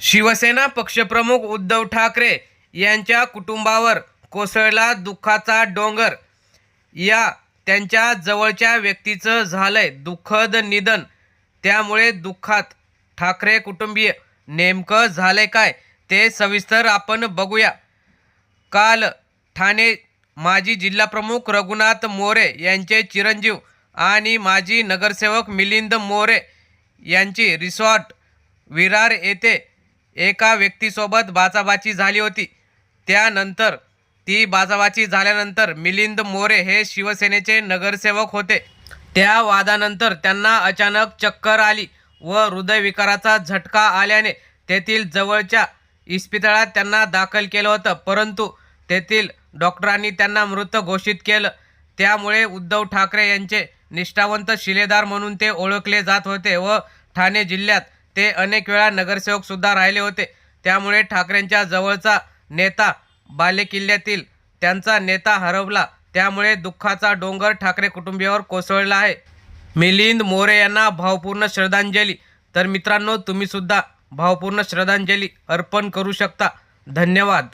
शिवसेना पक्षप्रमुख उद्धव ठाकरे यांच्या कुटुंबावर कोसळला दुःखाचा डोंगर. या त्यांच्या जवळच्या व्यक्तीचं झालंय दुःखद निधन. त्यामुळे दुःखात ठाकरे कुटुंबीय नेमकं झालंय काय ते सविस्तर आपण बघूया. काल ठाणे माजी जिल्हाप्रमुख रघुनाथ मोरे यांचे चिरंजीव आणि माजी नगरसेवक मिलिंद मोरे यांची रिसॉर्ट विरार येथे एका व्यक्तीसोबत बाचाबाची झाली होती. त्यानंतर ती बाचाबाची झाल्यानंतर मिलिंद मोरे हे शिवसेनेचे नगरसेवक होते. त्या वादानंतर त्यांना अचानक चक्कर आली व हृदयविकाराचा झटका आल्याने तेथील जवळच्या इस्पितळात त्यांना दाखल केलं होतं. परंतु तेथील डॉक्टरांनी त्यांना मृत घोषित केलं. त्यामुळे उद्धव ठाकरे यांचे निष्ठावंत शिलेदार म्हणून ते ओळखले जात होते व ठाणे जिल्ह्यात ते अनेक वेळा नगरसेवक सुद्धा राहिले होते. त्यामुळे ठाकरेंच्या जवळचा नेता बालेकिल्ल्यातील त्यांचा नेता हरवला. त्यामुळे दुःखाचा डोंगर ठाकरे कुटुंबियावर कोसळला आहे. मिलिंद मोरे यांना भावपूर्ण श्रद्धांजली. तर मित्रांनो तुम्ही सुद्धा भावपूर्ण श्रद्धांजली अर्पण करू शकता. धन्यवाद.